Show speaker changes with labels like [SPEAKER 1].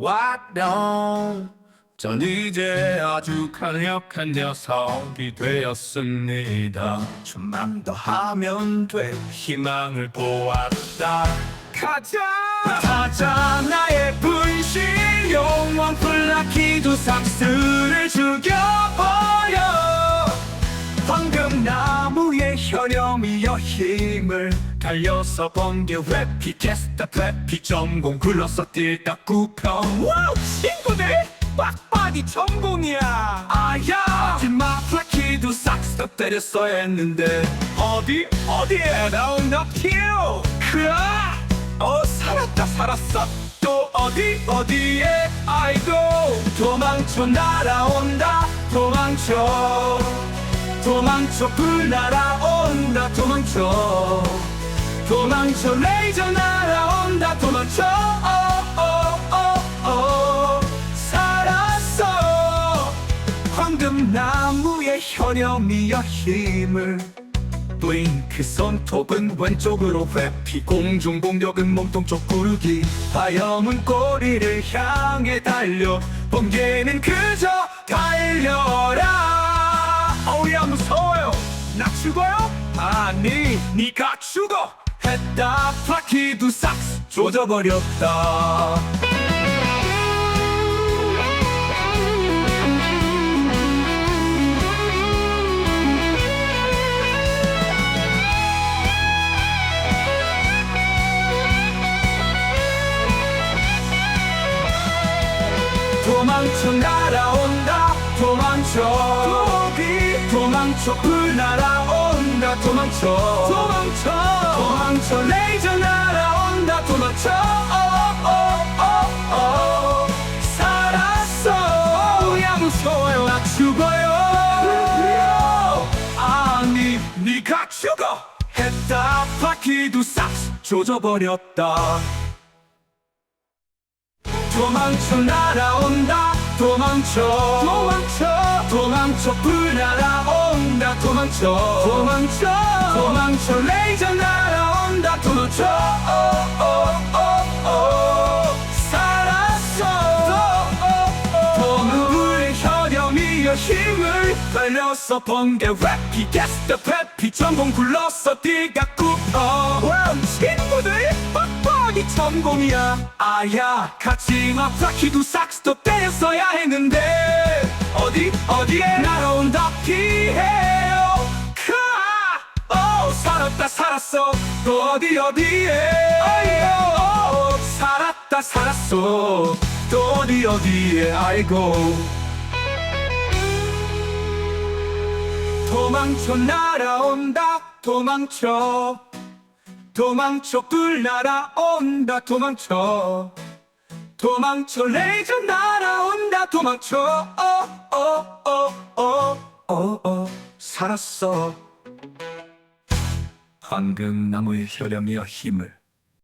[SPEAKER 1] 왔던 전 이제 아주 강력한 녀석이 되었습니다. 좀만 더 하면 돼. 희망을 보았다. 가자! 가자! 나의 분신 용왕 플라키도 삭스를 죽여버 힘을 달려서 번개 회피 테스타 회피 전공 굴러서 뛸다 구평. 와우 친구들! 빡빡이 전공이야. 아야! 하지마 플라키도 싹스 때렸어야 했는데. 어디 어디에? 나온다 킬 그아! 어 살았다 살았어. 또 어디 어디에? 아이고 도망쳐 날아온다. 도망쳐 도망쳐 불 날아온다 도망쳐. 도망쳐 레이저 날아온다 도망쳐. 어어어어. 살았어. 황금나무의 현염이여 힘을. 블링크 손톱은 왼쪽으로 회피. 공중 공격은 몸통 쪽 구르기. 화염은 꼬리를 향해 달려. 번개는 그저 아니 니가 죽어 했다. 플라키도 싹스 조져버렸다. 도망쳐 날아온다. 도망쳐. 도망쳐. 불 날아온다 도망쳐. 도망쳐. 도망쳐. 레이저 날아온다 도망쳐. 어어어어. 살았어. 야 무서워요. 나 죽어요. 아니 니가 죽어. 했다 바퀴도 싹 조져버렸다. 도망쳐 날아온다 도망쳐. 도망쳐. 도망쳐. 불 날아온다. 도망쳐. 도망쳐. 도망쳐. 레이저 날아온다. 도망쳐. 어어어어 살았어. 동물의 혈염이여 힘을 달려서 번개 래피 게스트 페피 전공 굴러서 뛰가 굽어 친구들 이 전공이야. 아야 가지마 플라키도 삭스도 때렸어야 했는데 어디 어디에? 날아온다 피해요. 크아 오 살았다 살았어. 또 어디 어디에? 아이고. 살았다 살았어. 또 어디 어디에? 아이고. 도망쳐 날아온다. 도망쳐 도망쳐 불 날아온다 도망쳐. 도망쳐 레이저 날아온다 도망쳐. 어어어어어어 살았어. 황금나무의 혈염이여 힘을